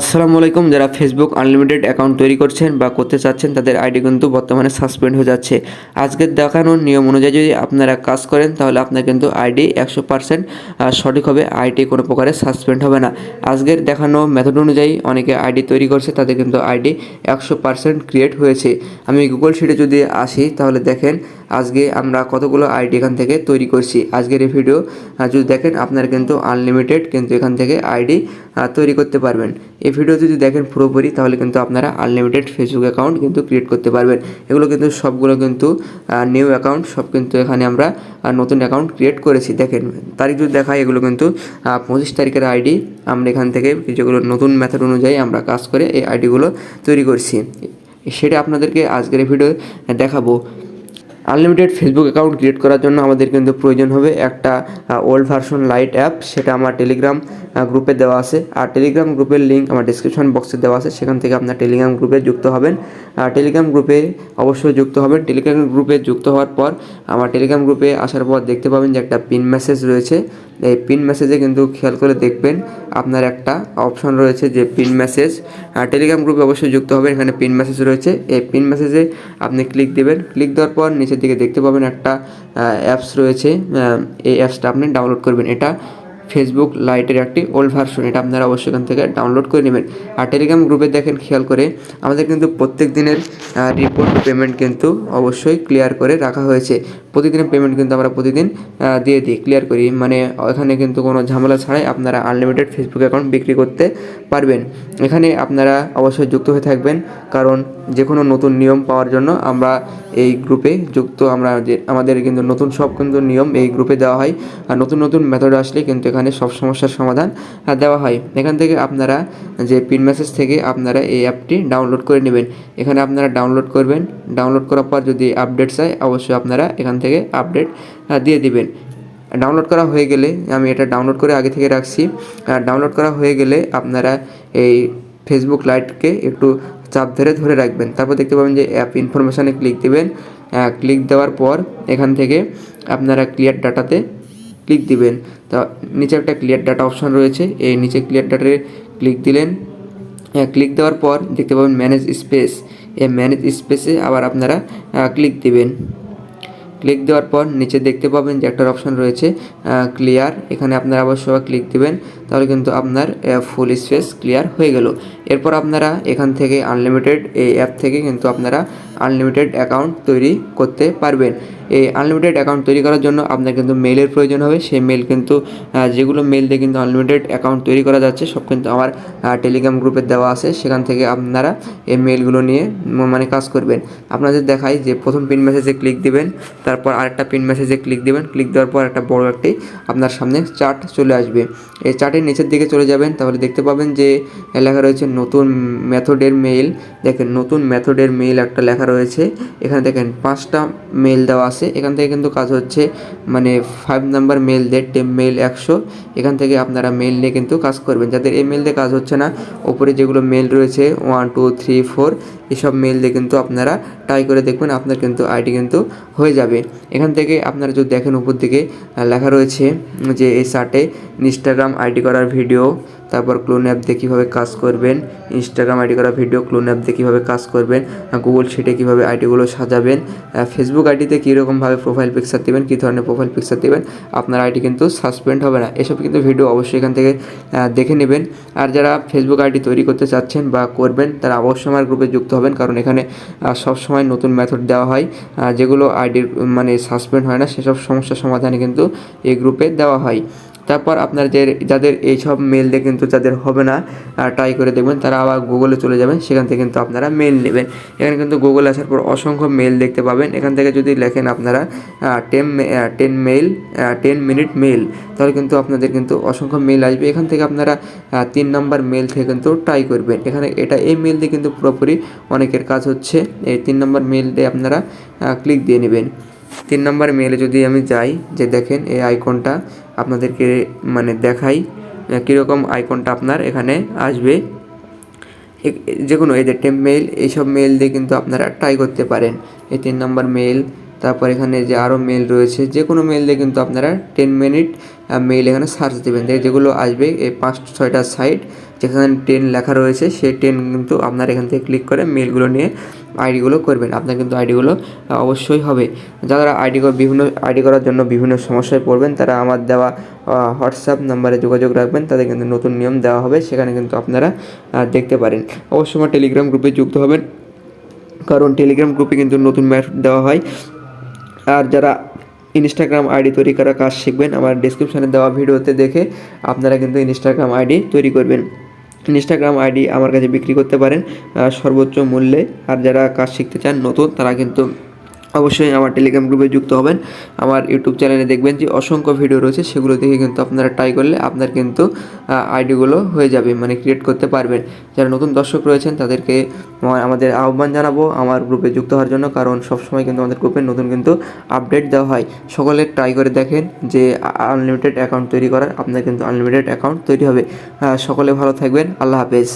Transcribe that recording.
আসসালামু আলাইকুম, যারা ফেসবুক আনলিমিটেড অ্যাকাউন্ট তৈরি করছেন বা করতে চাচ্ছেন, তাদের আইডি কিন্তু বর্তমানে সাসপেন্ড হয়ে যাচ্ছে। আজকের দেখানোর নিয়ম অনুযায়ী যদি আপনারা কাজ করেন, তাহলে আপনার কিন্তু আইডি একশো পার্সেন্ট সঠিক হবে। আইডি কোনো প্রকারে সাসপেন্ড হবে না। আজকের দেখানো মেথড অনুযায়ী অনেকে আইডি তৈরি করছে, তাদের কিন্তু আইডি একশো পার্সেন্ট ক্রিয়েট হয়েছে। আমি গুগল শিটে যদি আসি, তাহলে দেখেন আজকে আমরা কতগুলো আইডি এখান থেকে তৈরি করছি? আজকের এই ভিডিও যদি দেখেন আপনারা কিন্তু আনলিমিটেড কিন্তু এখান থেকে আইডি তৈরি করতে পারবেন। এই ভিডিও যদি দেখেন পুরোপুরি, তাহলে কিন্তু আপনারা আনলিমিটেড ফেসবুক অ্যাকাউন্ট কিন্তু ক্রিয়েট করতে পারবেন। এগুলো কিন্তু সবগুলো কিন্তু নিউ অ্যাকাউন্ট সব কিন্তু এখানে আমরা নতুন অ্যাকাউন্ট ক্রিয়েট করেছি। দেখেন, তারিখ যদি দেখায় এগুলো কিন্তু পঁচিশ তারিখের আইডি। আমরা এখান থেকে যেগুলো নতুন মেথড অনুযায়ী আমরা কাজ করে এই আইডিগুলো তৈরি করছি। সেটা আপনাদেরকে আজকের ভিডিও দেখাবো। আনলিমিটেড ফেসবুক অ্যাকাউন্ট ক্রিয়েট করার জন্য আমাদের কিন্তু প্রয়োজন হবে একটা ওল্ড ভার্সন লাইট অ্যাপ সেটা আমার টেলিগ্রাম গ্রুপে দেওয়া আছে। আর টেলিগ্রাম গ্রুপের লিঙ্ক আমার ডিসক্রিপশন বক্সে দেওয়া আছে। সেখান থেকে আপনার টেলিগ্রাম গ্রুপে যুক্ত হবেন। আর টেলিগ্রাম গ্রুপে অবশ্যই যুক্ত হবেন। টেলিগ্রাম গ্রুপে যুক্ত হওয়ার পর, আমার টেলিগ্রাম গ্রুপে আসার পর দেখতে পাবেন যে একটা পিন মেসেজ রয়েছে। এই পিন মেসেজে কিন্তু খেয়াল করে দেখবেন আপনার একটা অপশন রয়েছে যে পিন মেসেজ টেলিগ্রাম গ্রুপে অবশ্যই যুক্ত হবেন। এখানে পিন মেসেজ রয়েছে। এই পিন মেসেজে আপনি ক্লিক দেবেন। ক্লিক দেওয়ার পর নিচের দিকে দেখতে পাবেন একটা অ্যাপস রয়েছে এই অ্যাপসটা আপনি ডাউনলোড করবেন। এটা ফেসবুক লাইটের একটি ওল্ড ভার্সন এটা আপনারা অবশ্যই এখান থেকে ডাউনলোড করে নেবেন। আর টেলিগ্রাম গ্রুপে দেখেন, খেয়াল করে, আমাদের কিন্তু প্রত্যেক দিনের রিপোর্ট পেমেন্ট কিন্তু অবশ্যই ক্লিয়ার করে রাখা হয়েছে। প্রতিদিনের পেমেন্ট কিন্তু আমরা প্রতিদিন দিয়ে দিই ক্লিয়ার করি। মানে এখানে কিন্তু কোনো ঝামেলা ছাড়াই আপনারা আনলিমিটেড ফেসবুক অ্যাকাউন্ট বিক্রি করতে পারবেন। এখানে আপনারা অবশ্যই যুক্ত হয়ে থাকবেন, কারণ যে কোনো নতুন নিয়ম পাওয়ার জন্য আমরা এই গ্রুপে যুক্ত আমরা যে, আমাদের কিন্তু নতুন সব কিন্তু নিয়ম এই গ্রুপে দেওয়া হয়। আর নতুন নতুন মেথড আসলে কিন্তু এখানে সব সমস্যার সমাধান দেওয়া হয়। এখান থেকে আপনারা যে পিন মেসেজ থেকে আপনারা এই অ্যাপটি ডাউনলোড করে নেবেন। এখানে আপনারা ডাউনলোড করবেন। ডাউনলোড করার পর যদি আপডেট চাই অবশ্যই আপনারা এখান থেকে আপডেট দিয়ে দিবেন। ডাউনলোড করা হয়ে গেলে, আমি এটা ডাউনলোড করে আগে থেকে রাখছি। ডাউনলোড করা হয়ে গেলে আপনারা এই ফেসবুক লাইটকে একটু চাপ ধরে ধরে রাখবেন। তারপর দেখতে পাবেন যে অ্যাপ ইনফরমেশানে ক্লিক দিবেন। ক্লিক দেওয়ার পর এখান থেকে আপনারা ক্লিয়ার ডাটাতে ক্লিক দিবেন। তা নিচে একটা ক্লিয়ার ডাটা অপশন রয়েছে। এই নিচে ক্লিয়ার ডাটাতে ক্লিক দিলেন। ক্লিক দেওয়ার পর দেখতে পাবেন ম্যানেজ স্পেস এই ম্যানেজ স্পেসে আবার আপনারা ক্লিক দিবেন। ক্লিক দেওয়ার পর নিচে দেখতে পাবেন যে একটা অপশন রয়েছে ক্লিয়ার এখানে আপনারা অবশ্যই ক্লিক দিবেন, তাহলে কিন্তু আপনার ফুল স্পেস ক্লিয়ার হয়ে গেল। এরপর আপনারা এখান থেকে আনলিমিটেড এই অ্যাপ থেকে কিন্তু আপনারা আনলিমিটেড অ্যাকাউন্ট তৈরি করতে পারবেন। এই আনলিমিটেড অ্যাকাউন্ট তৈরি করার জন্য আপনার কিন্তু মেলের প্রয়োজন হবে। সেই মেল কিন্তু যেগুলো মেল দিয়ে কিন্তু আনলিমিটেড অ্যাকাউন্ট তৈরি করা যাচ্ছে, সব কিন্তু আমার টেলিগ্রাম গ্রুপে দেওয়া আছে। সেখান থেকে আপনারা এই মেলগুলো নিয়ে মানে কাজ করবেন। আপনাদের দেখাই যে প্রথম পিন মেসেজে ক্লিক দিবেন, তারপর আরেকটা পিন মেসেজে ক্লিক দিবেন। ক্লিক দেওয়ার পর একটা বড় একটি আপনার সামনে চার্ট চলে আসবে। এই চার্টের নিচের দিকে চলে যাবেন, তাহলে দেখতে পাবেন যে লেখা রয়েছে নতুন মেথডের মেইল দেখেন, নতুন মেথডের মেইল একটা লেখা রয়েছে। এখানে দেখেন, পাঁচটা মেল দেওয়া আছে। এখান থেকে কিন্তু কাজ হচ্ছে মানে ফাইভ নাম্বার মেল দিয়ে টেম মেল একশো, এখান থেকে আপনারা মেল নিয়ে কিন্তু কাজ করবেন। যাদের এই মেল দিয়ে কাজ হচ্ছে না, ওপরে যেগুলো মেল রয়েছে ওয়ান টু থ্রি ফোর এসব মেল দিয়ে কিন্তু আপনারা ট্রাই করে দেখবেন, আপনার কিন্তু আইডি কিন্তু হয়ে যাবে। এখান থেকে আপনারা যদি দেখেন উপর দিকে লেখা রয়েছে যে এই সার্টে ইনস্টাগ্রাম আইডি করার ভিডিও তারপর ক্লোন অ্যাপ দিয়ে কীভাবে কাজ করবেন ইনস্টাগ্রাম আইডি করা ভিডিও ক্লোন অ্যাপ দিয়ে কীভাবে কাজ করবেন গুগল শিটে কীভাবে আইডিগুলো সাজাবেন ফেসবুক আইডিতে কীরকমভাবে প্রোফাইল পিকচার দেবেন, কী ধরনের প্রোফাইল পিকচার দেবেন, আপনার আইডি কিন্তু সাসপেন্ড হবে না। এসব কিন্তু ভিডিও অবশ্যই এখান থেকে দেখে নেবেন। আর যারা ফেসবুক আইডি তৈরি করতে চাচ্ছেন বা করবেন, তারা অবশ্যই আমার গ্রুপে যুক্ত হবেন, কারণ এখানে সবসময় নতুন মেথড দেওয়া হয়। যেগুলো আইডির মানে সাসপেন্ড হয় না, সেসব সমস্যার সমাধানে কিন্তু এই গ্রুপে দেওয়া হয়। তারপর আপনার যে যাদের এইসব মেল দিয়ে কিন্তু যাদের হবে না ট্রাই করে দেখবেন, তারা আবার গুগলে চলে যাবেন, সেখান থেকে কিন্তু আপনারা মেল নেবেন। এখানে কিন্তু গুগলে আসার পর অসংখ্য মেল দেখতে পাবেন। এখান থেকে যদি লেখেন আপনারা ten ten mail ten minute mail তাহলে কিন্তু আপনাদের কিন্তু অসংখ্য মেল আসবে। এখান থেকে আপনারা তিন নম্বর মেল থেকে কিন্তু ট্রাই করবেন। এখানে এটা এই মেল দিয়ে কিন্তু পুরোপুরি অনেকের কাজ হচ্ছে। এই তিন নম্বর মেল দিয়ে আপনারা ক্লিক দিয়ে নেবেন। তিন নম্বর মেলে যদি আমি যাই, যে দেখেন এই আইকনটা আপনাদেরকে মানে দেখাই কীরকম আইকনটা আপনার এখানে আসবে। যে কোনো এদের যে টেম মেল এইসব মেল দিয়ে কিন্তু আপনারা ট্রাই করতে পারেন। এই তিন নম্বর মেল তারপর এখানে যে আরও মেল রয়েছে, যে কোনো মেল দিয়ে কিন্তু আপনারা টেন মিনিট মেল এখানে সার্চ দেবেন। যেগুলো আসবে, এই পাঁচ ছয়টা সাইট যে যেখানে টেন লেখা রয়েছে, সেই টেন কিন্তু আপনার এখান থেকে ক্লিক করে মেলগুলো নিয়ে আইডিগুলো করবেন। আপনার কিন্তু আইডিগুলো অবশ্যই হবে। যারা আইডি বিভিন্ন আইডি করার জন্য বিভিন্ন সমস্যায় পড়বেন, তারা আমার দেওয়া হোয়াটসঅ্যাপ নাম্বারে যোগাযোগ রাখবেন। তাদের কিন্তু নতুন নিয়ম দেওয়া হবে, সেখানে কিন্তু আপনারা দেখতে পারেন। অবশ্যই আমার টেলিগ্রাম গ্রুপে যুক্ত হবেন, কারণ টেলিগ্রাম গ্রুপে কিন্তু নতুন ম্যাথড দেওয়া হয়। আর যারা ইনস্টাগ্রাম আইডি তৈরি করার কাজ শিখবেন, আমার ডিসক্রিপশানে দেওয়া ভিডিওতে দেখে আপনারা কিন্তু ইনস্টাগ্রাম আইডি তৈরি করবেন। ইনস্টাগ্রাম আইডি আমার কাছে বিক্রি করতে পারেন সর্বোচ্চ মূল্যে। আর যারা কাজ শিখতে চান নতুন, তারা কিন্তু অবশ্যই আমার টেলিগ্রাম গ্রুপে যুক্ত হবেন। আমার ইউটিউব চ্যানেলে দেখবেন যে অসংখ্য ভিডিও রয়েছে, সেগুলো দেখে কিন্তু আপনারা ট্রাই করলে আপনার কিন্তু আইডিগুলো হয়ে যাবে মানে ক্রিয়েট করতে পারবেন। যারা নতুন দর্শক রয়েছেন, তাদেরকে আমাদের আহ্বান জানাব আমার গ্রুপে যুক্ত হওয়ার জন্য, কারণ সবসময় কিন্তু আমাদের গ্রুপে নতুন কিন্তু আপডেট দেওয়া হয়। সকলে ট্রাই করে দেখেন যে আনলিমিটেড অ্যাকাউন্ট তৈরি করার, আপনার কিন্তু আনলিমিটেড অ্যাকাউন্ট তৈরি হবে। সকলে ভালো থাকবেন, আল্লাহ হাফেজ।